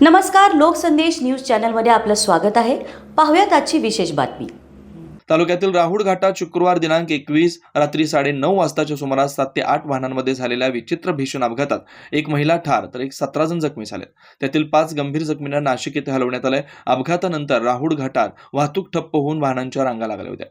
नमस्कार लोकसंदेश न्यूज चॅनलमध्ये आपलं स्वागत आहे. पाहुयात आजची विशेष बातमी. तालुक्यातील राहुड घाटात शुक्रवार दिनांक एकवीस रात्री साडे नऊ वाजताच्या सुमारास सात ते आठ वाहनांमध्ये झालेल्या विचित्र भीषण अपघातात एक महिला ठार तर एक सतरा जण जखमी झाले त्यातील पाच गंभीर जखमींना नाशिक येथे हलवण्यात आलंय. अपघातानंतर राहुड घाटात वाहतूक ठप्प होऊन वाहनांच्या रांगा लागल्या होत्या.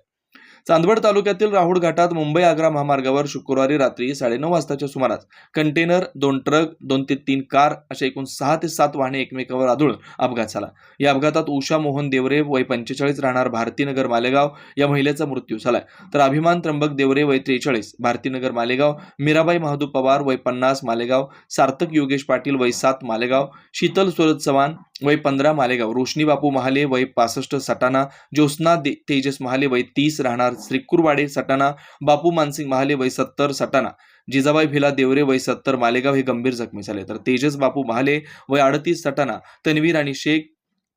चांदवड तालुक्यातील राहुड घाटात मुंबई आग्रा महामार्गावर शुक्रवारी रात्री साडेनऊ वाजताच्या सुमारास कंटेनर दोन ट्रक दोन ते तीन कार अशा एकूण सहा ते सात वाहने एकमेकावर आदळून अपघात झाला. या अपघातात उषा मोहन देवरे वय पंचेचाळीस राहणार भारतीनगर मालेगाव या महिलेचा मृत्यू झालाय. तर अभिमान त्र्यंबक देवरे वय त्रेचाळीस भारतीनगर मालेगाव मीराबाई महादू पवार वय पन्नास मालेगाव सार्थक योगेश पाटील वय सात मालेगाव शीतल सुरत चव्हाण वय पंधरा मालेगाव रोशनी बापू महाले वय पासष्ट सटाणा ज्योत्स्ना तेजस महाले वय तीस राहणार श्रीकुरवाडे सटाणा बापू मानसिंग महाले वय सत्तर सटाणा जिजाबाई भिला देवरे वय सत्तर मालेगाव हे गंभीर जखमी झाले. तर तेजस बापू महाले वय अडतीस सटाणा तन्वीर आणि शेख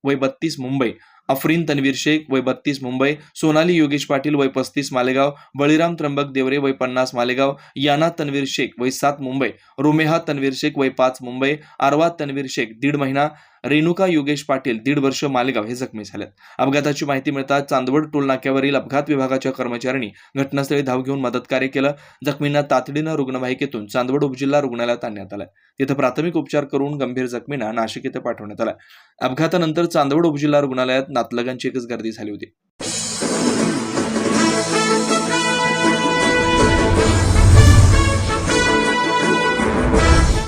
वय बत्तीस मुंबई अफरीन तन्वीर शेख वय बत्तीस मुंबई सोनाली योगेश पाटील वय पस्तीस मालेगाव बळीराम त्र्यंबक देवरे वय पन्नास मालेगाव याना तन्वीर शेख वय सात मुंबई रोमेहा तन्वीर शेख वय पाच मुंबई आरवा तन्वीर शेख दीड महिना रेणुका योगेश पाटील दीड वर्ष मालेगाव हे जखमी झालेत. अपघाताची माहिती मिळताच चांदवड टोल नाक्यावरील अपघात विभागाच्या कर्मचाऱ्यांनी घटनास्थळी धाव घेऊन मदत कार्य केलं. जखमींना तातडीनं रुग्णवाहिकेतून चांदवड उपजिल्हा रुग्णालयात आणण्यात आलं. तिथं प्राथमिक उपचार करून गंभीर जखमींना नाशिक इथं पाठवण्यात आलं. अपघातानंतर चांदवड उपजिल्हा रुग्णालयात नातलगांची एकच गर्दी झाली होती.